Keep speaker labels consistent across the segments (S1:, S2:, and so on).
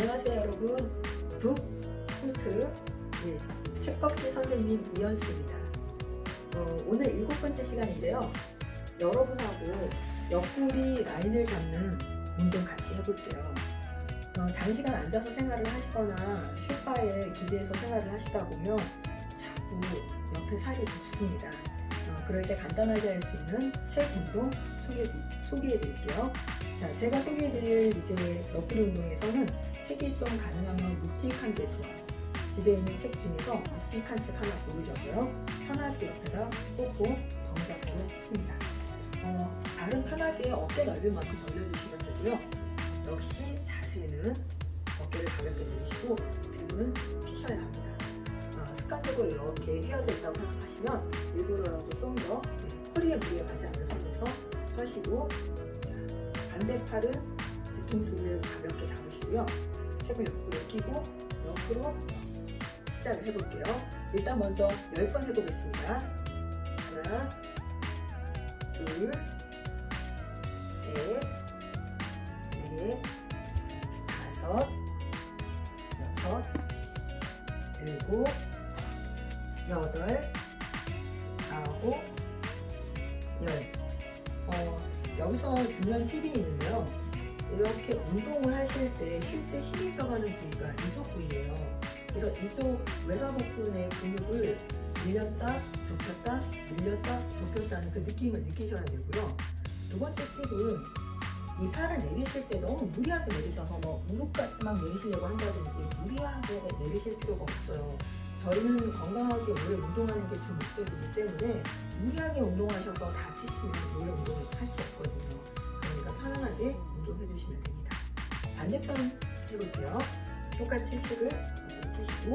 S1: 안녕하세요 여러분. 북 홈트 예, 책박지 선생님 이현수입니다. 어, 오늘 일곱 번째 시간인데요. 여러분하고 옆구리 라인을 잡는 운동 같이 해볼게요. 어, 장시간 앉아서 생활을 하시거나 쇼파에 기대해서 생활을 하시다 보면 자꾸 옆에 살이 붙습니다. 어, 그럴 때 간단하게 할 수 있는 책 운동 소개해, 드릴게요. 자, 제가 소개해 드릴 이제 옆구리 운동에서는 책이 좀 가능하면 묵직한 게 좋아요. 집에 있는 책 중에서 묵직한 책 하나 고르려고요. 편하게 옆에다 꽂고 정자세로 씁니다. 어, 발은 편하게 어깨 넓은 만큼 벌려주시면 되고요. 역시 자세는 어깨를 가볍게 내리시고 등은 피셔야 합니다. 어, 습관적으로 이렇게 휘어져 있다고 생각하시면 일부러라도 좀 더 허리에 무리가 가지 않는 선에서 서시고 자, 반대 팔은 뒤통수를 가볍게 잡으시고요. 책을 옆으로 끼고 옆으로 시작을 해볼게요. 일단 먼저 10번 해보겠습니다. 하나, 둘, 셋, 넷, 다섯, 여섯, 일곱, 여덟, 아홉, 열. 어, 여기서 중요한 팁이 있는데요. 이렇게 운동을 하실 때 실제 힘이 들어가는 부위가 이쪽 부위예요. 그래서 이쪽 외사복근의 근육을 밀렸다, 좁혔다, 밀렸다, 좁혔다는 그 느낌을 느끼셔야 되고요. 두 번째 팁은 이 팔을 내리실 때 너무 무리하게 내리셔서 뭐 무릎까지만 내리시려고 한다든지 무리하게 내리실 필요가 없어요. 저희는 건강하게 오래 운동하는 게 주 목적이기 때문에 무리하게 운동하셔서 다치시면 오래 운동을 할 수 없거든요. 그러니까 편안하게 운동해 주시면 됩니다. 반대편 해볼게요. 똑같이 이렇게 펴시고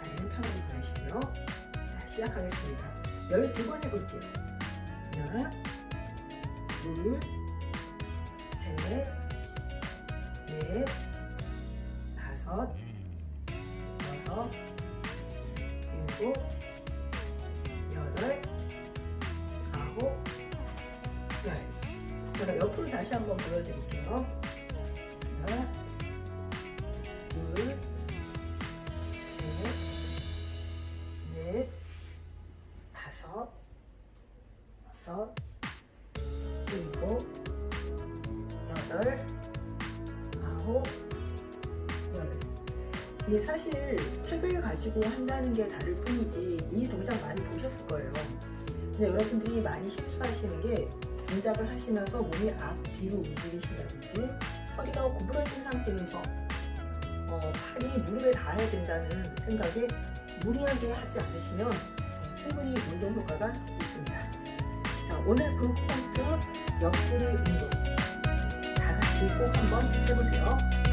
S1: 다리는 편하게 보내시고요. 자, 시작하겠습니다. 12번 해볼게요. 하나, 둘, 셋, 넷, 다섯, 여섯, 일곱, 여덟, 아홉, 열. 제가 옆으로 다시 한번 보여드릴게요. 일곱, 여덟, 아홉, 열. 이게 사실 책을 가지고 한다는 게 다를 뿐이지 이 동작 많이 보셨을 거예요. 근데 여러분들이 많이 실수하시는 게 동작을 하시면서 몸이 앞, 뒤로 움직이신다든지 허리가 구부러진 상태에서 어, 팔이 무릎에 닿아야 된다는 생각에 무리하게 하지 않으시면 어, 충분히 운동 효과가 있습니다. 자, 오늘 그 포인트 옆구리 운동 다 같이 꼭 한번 해보세요.